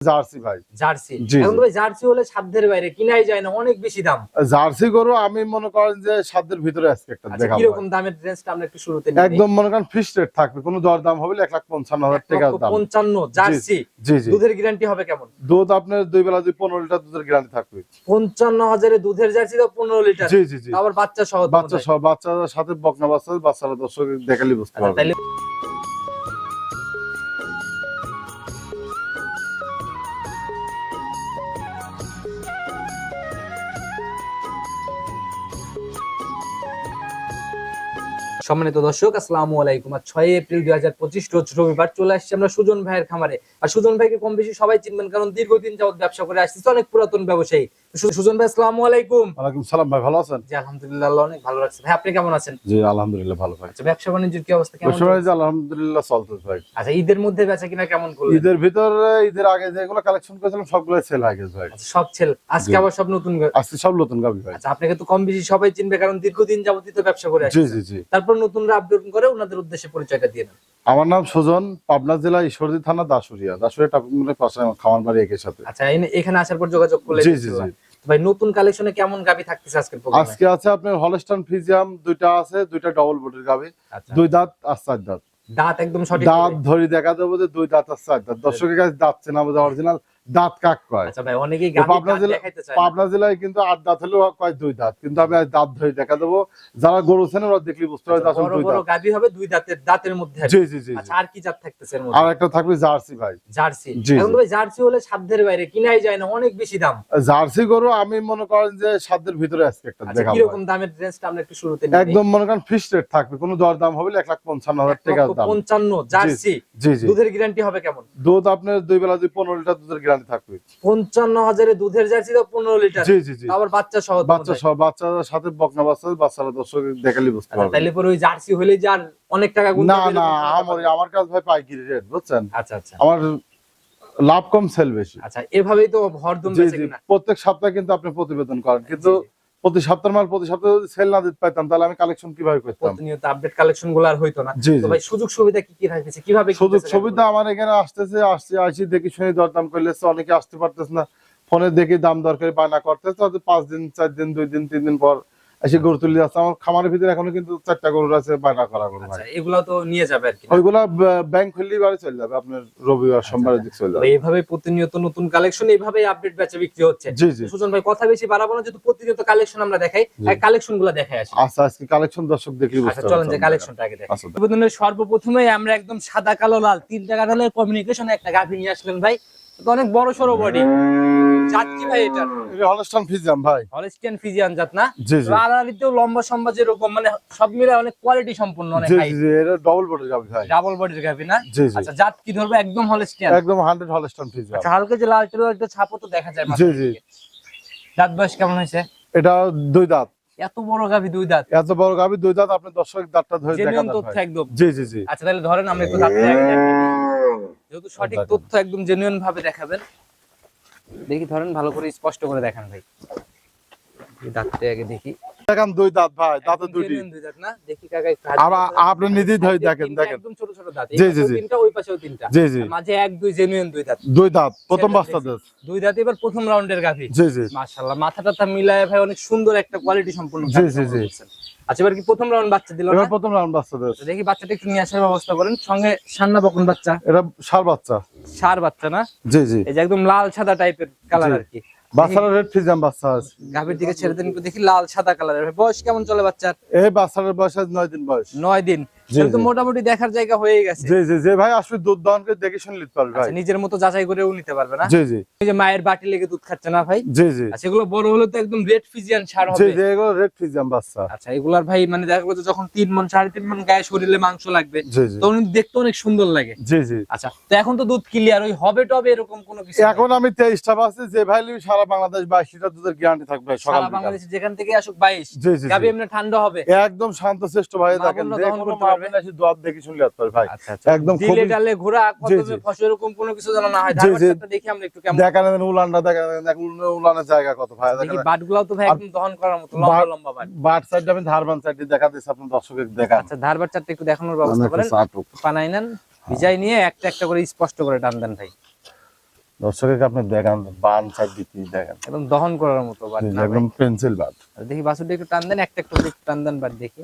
Jersey ভাই। Jersey? এখন ভাই জার্সি হলে সাধ্যের বাইরে কিনাই যায় না অনেক বেশি দাম। জার্সি গরু আমি মনে করেন যে সাধ্যের ভিতরে আজকে একটা আচ্ছা দেখাবো কীরকম ভাই। দামের রেঞ্জটা আমরা একটু শুরুতে নিই। একদম মনে করেন ফিক্সড রেট থাকবে কোনো দর দাম হবে লাখ পঞ্চান্ন হাজার দাম। পঞ্চান্ন জার্সি? জি জি। দুধের গ্যারান্টি হবে কেমন? দুধ আপনার দুই বেলা দুই পনেরো লিটার দুধের গ্যারান্টি থাকবে। পঞ্চান্ন হাজারে দুধের জার্সি তো পনেরো লিটার। জি জি জি। আবার বাচ্চা সহ বাচ্চা বাচ্চাদের সাথে বকনা বাচ্চা বাচ্চারা দর্শক দেখালি বুঝতে আচ্ছা, পারবে। সম্মানিত দর্শক, আসসালামু আলাইকুম। আর ছয় এপ্রিল দুই হাজার পঁচিশ, রোজ রবিবার চলে আসছি আমরা সুজন ভাইয়ের খামারে। আর সুজন ভাইকে কম বেশি সবাই চিনবেন, কারণ দীর্ঘদিন যাবত ব্যবসা করে আসছে অনেক পুরাতন ব্যবসায়ী। সুজন ভাই আসসালামু আলাইকুম। ওয়ালাইকুম সালাম ভাই ভালো আছেন? জি আলহামদুলিল্লাহ অনেক ভালো ভাই আপনি কেমন আছেন? জি আলহামদুলিল্লাহ ভালো ভাই। আচ্ছা ব্যবসা বাণিজ্যের কি অবস্থা কেমন ওই সময় চলছে? যে আলহামদুলিল্লাহ চলতেছে ভাই। আচ্ছা ঈদের মধ্যে বেচা কিনা কেমন করলেন? ঈদের ভিতরে ঈদের আগে যেগুলো কালেকশন করেছিলাম সবগুলো সেল হয়ে গেছে ভাই। আচ্ছা, সব ছেল আজকে আবার সব নতুন আজকে সব নতুন গাবি ভাই। আচ্ছা আপনাকে তো কম বেশি সবাই চিনবে কারণ দীর্ঘদিন যাবতীয় তো ব্যবসা করে জি জি জি। তারপর নতুনরা আপডেট করে ওনাদের উদ্দেশ্যে পরিচয়টা দিয়ে দেন আমার নাম সুজন পাবনা জেলা ঈশ্বরদী থানা দাসুরিয়া দাসুরিয়া টাপুরের পাশে আমার খামার বাড়ি একের সাথে। আচ্ছা এখানে আসার পর যোগাযোগ করলে জি জি জি। ভাই নতুন কালেকশনে কেমন গাবি থাকতেছে আজকে আজকে আছে আপনার হলস্টান ফ্রিজিয়াম দুইটা আছে দুইটা ডবল বডির গাবি। আচ্ছা। দুই দাঁত আর চার দাঁত। দাঁত একদম সঠিক দাঁত ধরে দেখা দেবো যে দুই দাঁত আর চার দাঁত। দর্শকের কাছে দাঁত চেনা বোঝা অরিজিনাল দাঁত কাক কয়? আচ্ছা পাবনা জেলায় কিন্তু আট দাঁত হলেও কয় দুই দাঁত? কিন্তু আমি দাঁত ধরে দেখা দেবো। যারা গরু চেনে ওরা দেখলে বুঝতে পারবে আচ্ছা, আসলে দুই দাঁত। গাবি হবে দুই দাঁতের দাঁতের মধ্যে জি জি জি। আচ্ছা আর কি জাত থাকতেছে এর আর একটা থাকবে জার্সি ভাই। জার্সি। এখন ভাই জার্সি হলে সাধ্যের বাইরে কিনাই যায় না অনেক বেশি দাম। জার্সি গরু আমি মনে করেন যে সাধ্যের ভিতরে আজকে একটা দেখাবো কীরকম দামের রেঞ্জটা আমরা একটু শুরুতে নিই। একদম মনে করেন ফিক্সড রেট থাকবে কোনো দর দাম হবে না, এক লাখ পঞ্চান্ন হাজার টাকা দাম। পঞ্চান্ন জার্সি। জি জি। দুধের গ্যারান্টি হবে কেমন? দুধ আপনার দুই বেলা দুই পনেরো লিটার দুধের গ্যারান্টি থাকবে দুধের জার্সি তো পনেরো লিটার। জি জি জি। আবার বাচ্চা সহ বাচ্চা সহ সাথে বকনা বাচ্চা বাচ্চারা দর্শক দেখালে বুঝতে আচ্ছা পারবে। তাহলে পরে ওই জার্সি হলে যান অনেক টাকা গুনতে না না আমার আমার কাছে ভাই পাইকারি রেট বুঝছেন? আচ্ছা আচ্ছা। আমার লাভ কম সেল বেশি। আচ্ছা এভাবেই তো হরদম জি বেচে কিনা। প্রত্যেক সপ্তাহে কিন্তু আপনি প্রতিবেদন করেন। কিন্তু। প্রতি সপ্তাহ মাল প্রতি সপ্তাহে যদি সেল না দিতে পাইতাম তাহলে আমি কালেকশন কীভাবে করতাম? প্রতিনিয়ত আপডেট কালেকশনগুলো আর হইতো না। জি তো ভাই সুযোগ সুবিধা কি কি থাকতেছে কীভাবে সুযোগ সুবিধা আমার এখানে আসতেছে আসছে আসি দেখি শুনে দরদাম করলে অনেকে আসতে পারতেছে না। ফোনে দেখি দাম দরকারি বায়না করতেছে তো পাঁচ দিন চার দিন দুই দিন তিন দিন পর এসে গরু তুলে যাচ্ছে আমার খামারের ভিতরে এখনও কিন্তু চারটা গরু আছে বায়না করা গরু আচ্ছা এগুলো তো নিয়ে যাবে আর কি ওইগুলা ব্যাংক খুললেই বাড়ি চলে যাবে আপনার রবিবার সোমবারের দিক চলে যাবে। এইভাবে প্রতিনিয়ত নতুন কালেকশন এইভাবে আপডেট বেচা বিক্রি হচ্ছে। জি জি। সুজন ভাই কথা বেশি বাড়াবো না যেহেতু প্রতিনিয়ত কালেকশন আমরা দেখাই। কালেকশনগুলো দেখাই আসি। আচ্ছা আজকে কালেকশন দর্শক দেখলে আচ্ছা বুঝতে চলেন যে কালেকশনটা আগে দেখি। আচ্ছা প্রতিবেদনের সর্বপ্রথমে আমরা একদম সাদা কালো লাল তিনটা কালারের কমিউনিকেশন একটা গাভি নিয়ে আসলেন ভাই। অনেক বড় সড়ো বডি জাত কি ভাই এটা এটা হলস্টান ফিজাম ভাই। হলিস্টিয়ান ফিজিয়ান জাত না? জি জি। আড়াআড়িতেও লম্বা সম্বা যেরকম মানে সব মিলে অনেক কোয়ালিটি সম্পূর্ণ অনেক হাই জি জি এটা ডবল বডি যাবে ভাই। ডাবল বডির গাভি না? জি জি। আচ্ছা জাত কি ধরবে? একদম হলিস্টিয়ান একদম হান্ড্রেড হলস্টান ফিজাম আচ্ছা হালকা যে লাল একটা ছাপও তো দেখা যায় জি জি। দাঁত বয়স কেমন হয়েছে? এটা দুই দাঁত। এত বড় দুই দাঁত। এত বড় গাবি দুই দাঁত আপনি দর্শক দাঁতটা ধরে দেখা তথ্য একদম। জি জি জি। আচ্ছা তাহলে ধরেন আমরা একটু দাঁতটা যেহেতু সঠিক তথ্য একদম জেনুইন ভাবে দেখাবেন দেখি ধরেন ভালো করে স্পষ্ট করে দেখান ভাই। দাঁতটা আগে দেখি। দেখান দুই দাঁত ভাই দাঁতে দুইটি। দুই দাঁত না? দেখি কাকা একটু হাত আবার দিয়ে আপনি নিজেই ধরে দেখেন দেখেন। একদম ছোট ছোট দাঁত। জি, জি, জি। তিনটা ওই পাশেও তিনটা। জি জি। মাঝে এক দুই জেনুইন দুই দাঁত। দুই দাঁত প্রথম বাচ্চা দাঁত দুই দাঁত এবার প্রথম রাউন্ডের গাভি। জি জি। মাশাআল্লাহ মাথাটা তা মিলায় ভাই অনেক সুন্দর একটা কোয়ালিটি সম্পূর্ণ জি, জি, জি। আচ্ছা এবার কি প্রথম রাউন্ড বাচ্চা দিল এবার প্রথম রাউন্ড বাচ্চা দাঁত দেখি বাচ্চাটা একটু নিয়ে আসার ব্যবস্থা করেন। সঙ্গে সান্না বকন বাচ্চা। এটা সার বাচ্চা। সার বাচ্চা না? জি জি। এই যে একদম লাল সাদা টাইপের কালার আর কি। বাচ্চারা রেড ফিজাম বাচ্চা আছে। গাভীর দিকে ছেড়ে দিন একটু দেখি লাল সাদা কালারের বয়স কেমন চলে বাচ্চার? এই বাচ্চাটার বয়স আজ নয় দিন বয়স। নয় দিন। মোটামুটি দেখার জায়গা হয়ে গেছে। জি জি যে ভাই আসলে দুধ দহন করে দেখে শুনে নিতে পারবে ভাই। আচ্ছা, নিজের মতো যাচাই করেও নিতে পারবে না? জি জি। এই যে মায়ের বাটি লেগে দুধ খাচ্ছে না ভাই? জি জি। আচ্ছা এগুলো বড় হলে তো একদম রেড ফিজিয়ান সার হবে। জি এগুলো রেড ফিজাম বাচ্চা। আচ্ছা এগুলার ভাই মানে দেখা গেলো যখন তিন সাড়ে তিন গায়ে শরীরে মাংস লাগবে তখন দেখতে অনেক সুন্দর লাগে। জি জি। আচ্ছা তো এখন তো দুধ ক্লিয়ার ওই হবে টবে এরকম কোনো কিছু এখন আমি তেইশটা বাসে যে ভাই সারা বাংলাদেশ বাইশ লিটার দুধের গ্যারান্টি থাকবে সারা। বাংলাদেশে যেখান থেকে আসুক বাইশ। জি জি গাবি এমনি ঠান্ডা হবে। একদম শান্ত শ্রেষ্ঠ ভাই দেখেন এসে দেখে শুনলে আসতে ভাই। আচ্ছা আচ্ছা। একদম দিলে ডালে ঘোরা কত জি, জি। ফসল এরকম কোনো কিছু যেন না হয়। জি, জি। দেখি আমরা একটু কেমন। দেখান উলানটা দেখান দেখেন উলানের জায়গা কত ভাই দেখি বাটগুলাও তো ভাই একদম দহন করার মতো লম্বা লম্বা বাট। বাট সাইড আমি ধারবান সাইড দেখা দিচ্ছি আপনার দর্শকের দেখান আচ্ছা ধারবাট চারটা একটু দেখানোর ব্যবস্থা করেন। পানাই নেন ভিজাই নিয়ে একটা একটা করে স্পষ্ট করে টান দেন ভাই। দর্শকের আপনি দেখেন বান সাইড দেখেন। একদম দহন করার মতো বাট। একদম পেন্সিল বাদ দেখি বাসুটা একটু টান দেন একটা একটু একটু টান দেন বাট দেখি।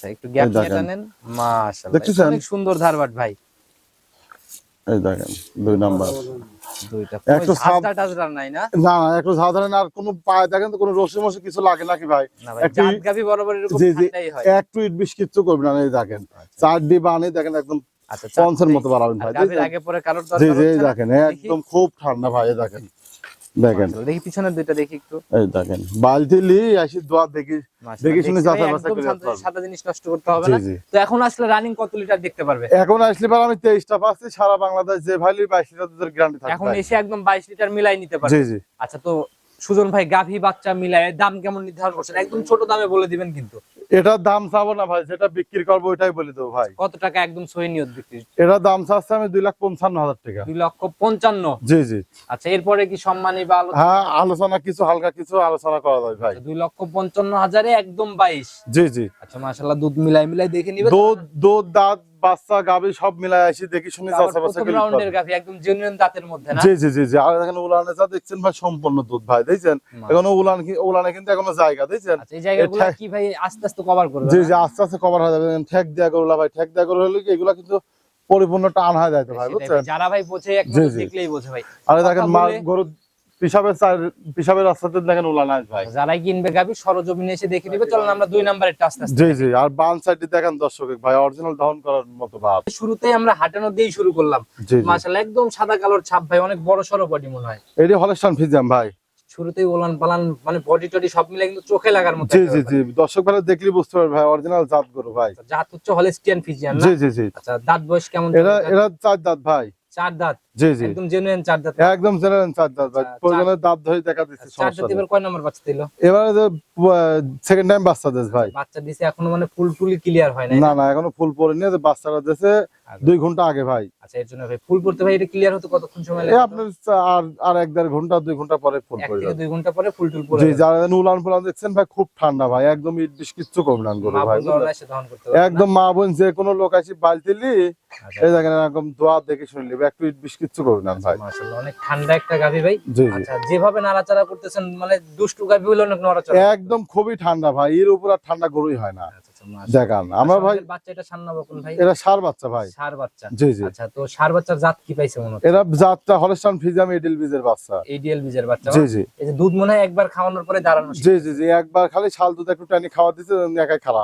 আচ্ছা একটু গ্যাপ নিয়ে টানেন। মাশাআল্লাহ দেখতেছেন? অনেক সুন্দর ধারবাট ভাই। এই দেখেন দুই নাম্বার। দুইটা একটু সাব- টাজরা নাই না? না না একটু সাধারণ আর কোনো পায়ে দেখেন তো কোনো রসি মসি কিছু লাগে নাকি ভাই? একটু- বরাবর এরকম ঠান্ডাই হয়। একটু ইট বিশ কিচ্ছু করবে না এই দেখেন। চার ডি বানে দেখেন একদম আচ্ছা পঞ্চের মতো বাড়াবেন ভাই আগে পরে কারোর দরকার জি এই দেখেন একদম খুব ঠান্ডা ভাই দেখেন। দেখেন। দেখি পিছনের দুইটা দেখি একটু। এই দেখেন বালতি লি আসি দোয়া দেখি দেখি শুনে করে সাদা জিনিস নষ্ট করতে হবে না। তো এখন আসলে রানিং কত লিটার দেখতে পারবে? এখন আসলে পর আমি তেইশটা পাচ্ছি সারা বাংলাদেশ যে ভাইলি বাইশ লিটার দুধের গ্যারান্টি থাকে এখন এসে একদম বাইশ লিটার মিলাই নিতে পারবে। জি জি। আচ্ছা তো সুজন ভাই গাভী বাচ্চা মিলায় দাম কেমন নির্ধারণ করছেন? একদম ছোট দামে বলে দিবেন কিন্তু। এটার দাম চাবো না ভাই যেটা বিক্রি করব ওইটাই বলে দেবো ভাই। কত টাকা একদম সহি নিয়ত বিক্রি? এটার দাম চাচ্ছে আমি দুই লাখ পঞ্চান্ন হাজার টাকা। দুই লক্ষ পঞ্চান্ন? জি জি। আচ্ছা এরপরে কি সম্মানী বা হ্যাঁ আলোচনা কিছু হালকা কিছু আলোচনা করা যায় ভাই। দুই লক্ষ পঞ্চান্ন হাজারে একদম বাইশ। জি জি। আচ্ছা মাসাল্লাহ দুধ মিলাই মিলাই দেখে নিবে দুধ দুধ দাঁত বাচ্চা গাবি সব মিলাই আসি দেখি শুনে রাউন্ডের। একদম জেনুইন দাঁতের মধ্যে না? জি জি জি জি আর এখানে উলানে যা দেখছেন ভাই সম্পূর্ণ দুধ ভাই দেখছেন? এখনও উলান কি- উলানে কিন্তু এখনও জায়গা দেখছেন? আচ্ছা এই জায়গাগুলো কি ভাই আস্তে আস্তে কভার করবে জি জি আস্তে আস্তে কভার হয়ে যাবে ঠেক দেয়া করলা ভাই ঠেক দেয়া হলে কি এগুলা কিন্তু পরিপূর্ণ টান হয়ে যায় ভাই বুঝছেন? যারা ভাই বোঝে এক জি, নজর দেখলেই বোঝে ভাই। আর দেখেন মা গরু পিসাবের পিসাবের রাস্তাতে দেখেন উলান আস ভাই। যারাই কিনবে গাভী সরজমিনে এসে দেখে চলেন আমরা দুই নাম্বারের আস্তে আস্তে জি জি আর বান সাইডে দেখেন দর্শক ভাই অরিজিনাল দহন করার মতো ভাব। শুরুতেই আমরা হাঁটানো দিয়েই শুরু করলাম। মাশাআল্লাহ একদম সাদা কালোর ছাপ ভাই অনেক বড় বডি মনে হয়। এটি হলেস্টান ফিজাম ভাই। শুরুতেই ওলান পালান মানে বডি টডি সব মিলে কিন্তু চোখে লাগার মতো জি একটা জি জি দর্শক ভাই দেখলে বুঝতে পারবে ভাই অরিজিনাল জাত গরু ভাই। জাত হচ্ছে হলেস্টিয়ান ফিজিয়ান জি জি জি। আচ্ছা দাঁত বয়স কেমন এরা? এরা চার দাঁত ভাই। চার দাঁত। জি জি। একদম জেনুইন চার দাঁত। একদম চার দাঁত ভাই। প্রয়োজনে দাঁত ধরে দেখা দিচ্ছে চার দাঁত এবার কয় নাম্বার বাচ্চা দিল? এবারে যে সেকেন্ড টাইম বাচ্চা দেশ ভাই। বাচ্চা দিছে এখনও মানে ফুল ফুলি ক্লিয়ার হয় না না? এখনও ফুল পরে নিয়ে বাচ্চারা দেশে দুই ঘণ্টা আগে ভাই। আচ্ছা এর জন্য ভাই ফুল পড়তে ভাই এটা ক্লিয়ার হতে কতক্ষণ সময় লাগে আপনার আর আর এক দেড় ঘণ্টা দুই ঘণ্টা পরে ফুল যাবে। দুই ঘণ্টা পরে ফুল টুল পড়ে জি যারা ফুলান দেখছেন ভাই খুব ঠান্ডা ভাই একদম ইট বিশ কিচ্ছু কম না ভাই একদম মা বোন যে কোনো লোক আসি বালতিলি আচ্ছা। এই দেখেন এরকম দোয়া দেখে একটু ইট বিশ কিচ্ছু করবে না ভাই। মাশাআল্লাহ অনেক ঠান্ডা একটা গাভী ভাই। আচ্ছা যেভাবে নাড়াচাড়া করতেছেন মানে দুষ্টু গাভী হলে অনেক নড়াচড়া একদম খুবই ঠান্ডা ভাই এর উপর আর ঠান্ডা গরুই হয় না। আচ্ছা, আচ্ছা। দেখান আমার ভাই বাচ্চা এটা সান্না বকুন ভাই? এরা সার বাচ্চা ভাই। সার বাচ্চা। জি জি। আচ্ছা তো সার বাচ্চার জাত কি পাইছে মনে হচ্ছে? এরা জাতটা হলস্টান ফিজাম এডিল বীজের বাচ্চা। এডিএল বীজের বাচ্চা জি জি। এই যে দুধ মনে হয় একবার খাওয়ানোর পরে দাঁড়ানো জি জি জি একবার খালি শাল দুধ একটু টানি খাওয়া একাই খাওয়া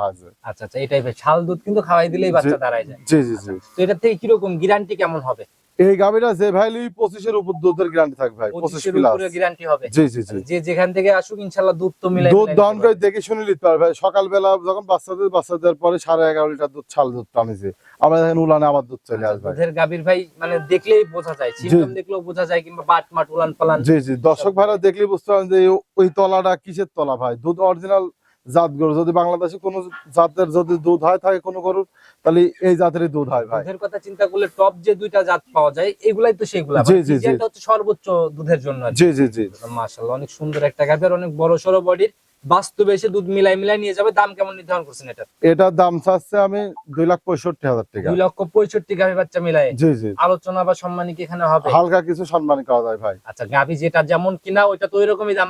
আচ্ছা আচ্ছা এই টাইপের দুধ কিন্তু খাওয়াই দিলেই বাচ্চা দাঁড়ায় যায়। জি জি জি। তো এটা থেকে কীরকম গ্যারান্টি কেমন হবে? এই গাভিটা যে ভাই লিবি পঁচিশের উপর দুধের গ্যারান্টি থাকবে ভাই পঁচিশ পঁচিশের প্লাস উপরে গ্যারান্টি হবে। জি জি জি। যে যেখান থেকে আসুক ইনশাল্লাহ দুধ তো মিলাই দুধ নিতে করে দেখে শুনে নিতে পারবে ভাই। সকালবেলা যখন বাচ্চাদের বাচ্চাদের পরে সাড়ে এগারো লিটার দুধ ছাল দুধ টানিছে আমরা দেখেন উলানে আবার দুধ চলে আচ্ছা, আসবে। দুধের গাভীর ভাই মানে দেখলেই বোঝা যায়। দেখলেও বোঝা যায় কিংবা বাট মাট উলান পালান। জি জি। দর্শক ভাইরা দেখলে বুঝতে পারেন যে ওই তলাটা কিসের তলা ভাই? দুধ অরিজিনাল জাত গরু যদি বাংলাদেশে কোনো জাতের যদি দুধ হয় থাকে কোনো গরুর তাহলে এই জাতেরই দুধ হয় ভাই। দুধের কথা চিন্তা করলে টপ যে দুইটা জাত পাওয়া যায় এগুলাই তো সেগুলা জি, জি, জি। যেটা হচ্ছে সর্বোচ্চ দুধের জন্য জি জি জি। মাশাআল্লাহ অনেক সুন্দর একটা গাভী অনেক বড় সড়ো বডির। বাস্তবে এসে দুধ মিলাই মিলাই নিয়ে যাবে দাম কেমন নির্ধারণ করছেন এটা এটার দাম চাচ্ছে আমি দুই লাখ পঁয়ষট্টি হাজার টাকা। দুই লক্ষ পঁয়ষট্টি গাভী বাচ্চা মিলাই জি জি। আলোচনা বা সম্মানী কি এখানে হবে? হালকা কিছু সম্মান করা যায় ভাই। আচ্ছা গাভী যেটা যেমন কিনা ওইটা তো ওই রকমই দাম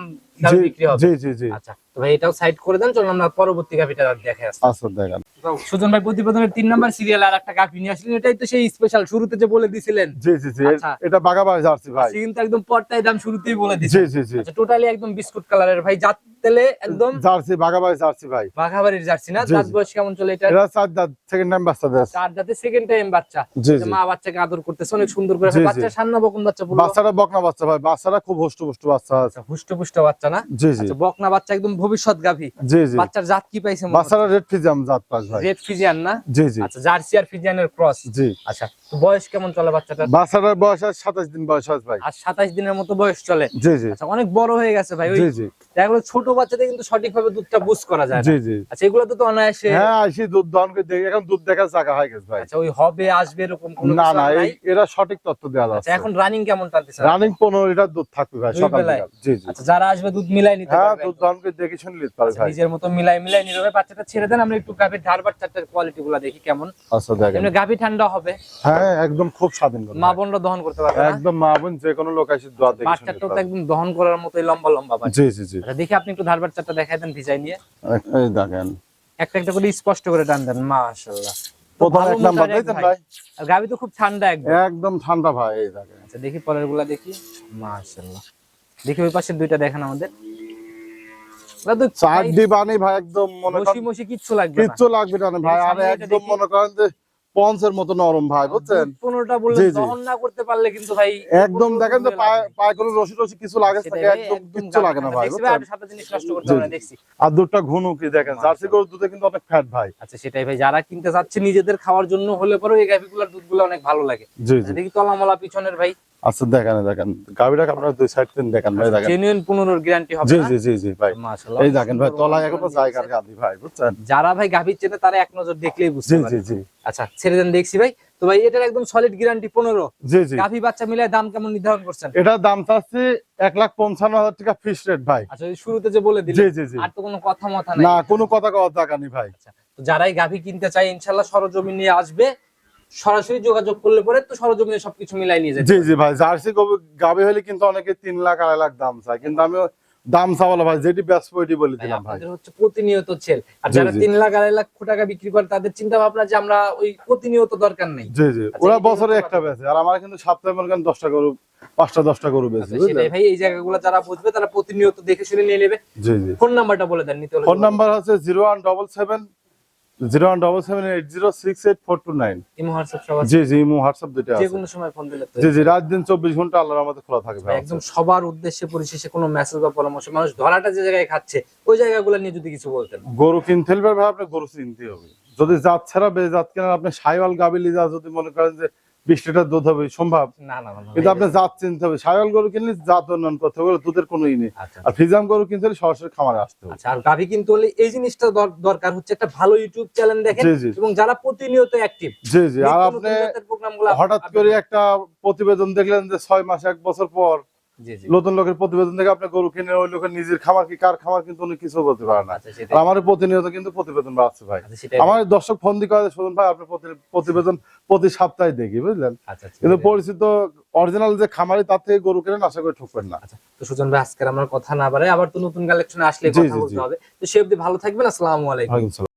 বিক্রি হবে। জি জি জি। আচ্ছা তো ভাই এটাও সাইড করে দেন চলুন আমরা পরবর্তী গাভীটা দেখে আসি। আচ্ছা দেখেন। সুজন ভাই প্রতিবেদনের তিন নাম্বার সিরিয়াল আর একটা গাভী নিয়ে আসলেন এটাই তো সেই স্পেশাল শুরুতে যে বলে দিছিলেন। জি জি জি। এটা বাগাবাড়ি জার্সি ভাই। কিন্তু একদম পট্টায় দাম শুরুতেই বলে জি জি জি। টোটালি একদম বিস্কুট কালারের ভাই জাত তেলে একদম জার্সি বাগাবাড়ি জার্সি ভাই। বাঘাবাড়ির জার্সি না? দাঁত বয়স কেমন চলে এটা এটা চার দাঁত সেকেন্ড টাইম বাচ্চা দেশ চার দাঁতে সেকেন্ড টাইম বাচ্চা। জি যে জি। মা বাচ্চাকে আদর করতেছে অনেক সুন্দর করে। বাচ্চা সান্না বকন বাচ্চা বাচ্চাটা বকনা বাচ্চা ভাই বাচ্চাটা খুব হষ্ট পুষ্ট বাচ্চা আছে। আচ্ছা হুষ্ট পুষ্ট বাচ্চা না? জি জি। আচ্ছা বকনা বাচ্চা একদম ভবিষ্যৎ গাভী জি জি। বাচ্চার জাত কি পাইছে বাচ্চাটা রেড ফিজাম জাত পাস ভাই। রেড ফিজিয়ান না? জি জি। আচ্ছা জার্সি আর ফিজিয়ানের ক্রস। জি। আচ্ছা বয়স কেমন চলে বাচ্চাটার? বাচ্চাটার বয়স আছে সাতাশ দিন বয়স আছে ভাই। আর সাতাশ দিনের মতো বয়স চলে? জি জি। আচ্ছা অনেক বড় হয়ে গেছে ভাই জি জি। ছোট বাচ্চাদের কিন্তু সঠিকভাবে দুধটা বুঝ করা যায় জি জি। আচ্ছা এগুলো তো অনায়াসে হ্যাঁ আইসি দুধ দহন করে দেখি এখন দুধ দেখার জায়গা হয়ে গেছে ভাই। আচ্ছা ওই হবে আসবে এরকম কোনো না না আর? এরা সঠিক তথ্য দেওয়া আচ্ছা যাচ্ছে। এখন রানিং কেমন টানতেছে রানিং পনেরো লিটার দুধ থাকবে ভাই সকাল? জি জি। আচ্ছা যারা আসবে দুধ মিলাই নিতে হ্যাঁ দুধ একদম। দহন করে দেখে শুনে নিতে পারে আচ্ছা, ভাই। নিজের মতো মিলাই মিলাই নিবে বাচ্চাটা ছেড়ে দেন আমরা একটু গাভীর ধারবার চারটার কোয়ালিটি গুলা দেখি কেমন। আচ্ছা দেখেন। এমনি গাভী ঠান্ডা হবে। হ্যাঁ হ্যাঁ একদম খুব স্বাধীন মা বোনরা দহন করতে পারবে একদম মা বোন যে কোনো লোক এসে দোয়া দেখে শুনে তো একদম দহন করার মতোই লম্বা লম্বা জি জি জি। আচ্ছা, দেখি আপনি একটু ধার বাচ্চাটা দেখাই দেন ভিজাই নিয়ে। এই দেখেন। একটা একটা করে স্পষ্ট করে টান দেন মাশাআল্লাহ। তো প্রথম এক নাম্বার মোটার ভাই। ভাই। আর গাবি তো খুব ঠান্ডা একদম। একদম ঠান্ডা ভাই এই দেখেন। আচ্ছা দেখি পরেরগুলা দেখি। মাশাআল্লাহ। দেখি ওই পাশের দুইটা দেখেন আমাদের। চার ভাই ডিবানি ভাই একদম মনে করেন কিচ্ছু লাগবে কিচ্ছু লাগবে না ভাই। আর একদম মনে করেন যে পঞ্চের মতো নরম ভাই বুঝছেন? পনেরোটা বললে। দহন না করতে পারলে কিন্তু ভাই একদম দেখেন বললে পায়ে কোনো রশি রশি কিছু লাগে থাকে একদম কিচ্ছু লাগে না ভাই জিনিস নষ্ট করতে জি। দেখছি। আর দুধটা ঘুনু কি দেখেন জার্সি গরুর দুধে কিন্তু অনেক ফ্যাট ভাই। আচ্ছা সেটাই ভাই যারা কিনতে চাচ্ছে নিজেদের খাওয়ার জন্য হলে পরে এই গাভিগুলোর দুধগুলো অনেক ভালো লাগে। জি জি। আচ্ছা, দেখি তলামলা পিছনের ভাই। আচ্ছা দেখেন দেখেন গাবিটাকে আপনারা দুই সাইড থেকে দেখেন ভাই দেখেন। জেনুইন পনেরোর গ্যারান্টি হবে জি জি জি জি ভাই। মাশাআল্লাহ, এই দেখেন ভাই তলায় এখনও জায়গার নিয়েছে। ভাই বুঝছেন? যারা ভাই গাভী চেনে তারা এক নজর দেখলেই বুঝতে জি জি জি। আচ্ছা ছেড়ে দেন দেখছি ভাই। তো ভাই এটার একদম সলিড গ্যারান্টি পনেরো। জি জি। গাভী বাচ্চা মিলায় দাম কেমন নির্ধারণ করছেন? এটার দাম চাচ্ছি এক লাখ পঞ্চান্ন হাজার টাকা ফিক্স রেট ভাই। আচ্ছা শুরুতে যে বলে দিলেন জি জি আর তো কোনো কথা মথা না কোনো কথা কথা টাকা নেই ভাই। আচ্ছা তো যারাই গাভী কিনতে চায় ইনশাল্লাহ সরজমিন নিয়ে আসবে। সরাসরি যোগাযোগ করলে পরে তো সরজমিনে সবকিছু মিলাই নিয়ে যাবে জি জি ভাই জার্সি গাভী হলে কিন্তু অনেকে তিন লাখ আড়াই লাখ দাম চায়। কিন্তু আমি দাম চাওয়ালা ভাই যেটি ব্যস্ত ওইটি বলে ভাই, দিলাম ভাই। আপনাদের হচ্ছে প্রতিনিয়ত সেল আর যারা। তিন লাখ আড়াই লাখ টাকা বিক্রি করে তাদের চিন্তা ভাবনা যে আমরা ওই প্রতিনিয়ত দরকার নেই। জি জি। আচ্ছা, ওরা বছরে একটা বেচে আর আমার কিন্তু সপ্তাহে মনে করেন দশটা গরু পাঁচটা দশটা গরু বেশি আচ্ছা, সেটাই ভাই এই জায়গাগুলো যারা বুঝবে তারা প্রতিনিয়ত দেখে শুনে নিয়ে নেবে। জি জি। ফোন নাম্বারটা বলে দেন নিতে ফোন নাম্বার হচ্ছে zero one double seven zero one double seven eight zero six eight four two nine. Imo WhatsApp জি জি ইমো হোয়াটসঅ্যাপ দুটো যে কোনো সময় ফোন দিলে জি জি রাত দিন চব্বিশ ঘণ্টা আল্লাহর আমাদের খোলা থাকবে একদম সবার উদ্দেশ্যে পরিশেষে কোনো মেসেজ বা পরামর্শ মানুষ ধরাটা যে জায়গায় খাচ্ছে ওই জায়গাগুলো নিয়ে যদি কিছু বলতেন। গরু কিনতে হলে ভাই আপনি গরু চিনতে হবে। যদি জাত ছাড়া বেজাত কেনার আপনি সাইওয়াল গাবিলি যা যদি মনে করেন যে বিশ লিটার দুধ হবে সম্ভব? না না কিন্তু আপনি জাত চিনতে হবে। সাইওয়াল গরু কিনলে জাত উন্নয়ন করতে হবে দুধের কোনো ই নেই। আচ্ছা আর ফিজাম গরু কিনতে হলে সরাসরি খামারে আসতে হবে। আচ্ছা আর গাভি কিন্তু হলে এই জিনিসটা দর- দরকার হচ্ছে একটা ভালো ইউটিউব চ্যানেল দেখেন। এবং যারা প্রতিনিয়ত অ্যাক্টিভ জি জি। আর আপনি হঠাৎ করে একটা প্রতিবেদন দেখলেন যে ছয় মাস এক বছর পর নতুন লোকের প্রতিবেদন দেখে আপনি গরু কিনে ওই লোকের নিজের খামার কি কার খামার কিন্তু উনি কিছু বলতে পারে না। আচ্ছা আমার প্রতিনিয়ত কিন্তু প্রতিবেদন বাড়ছে ভাই। আচ্ছা আমার দর্শক ফোন দিয়ে কয়ে শুনুন ভাই আপনি প্রতি- প্রতিবেদন প্রতি সপ্তাহে দেখি বুঝলেন? আচ্ছা কিন্তু পরিচিত অরিজিনাল যে খামারি তার থেকে গরু কেনেন আশা করি ঠকবেন না। তো সুজন ভাই আজকের আমার কথা না বাড়াই আবার তো নতুন কালেকশনে আসলে কথা বলতে হবে। তো সে অবধি ভালো থাকবেন আসসালামু আলাইকুম।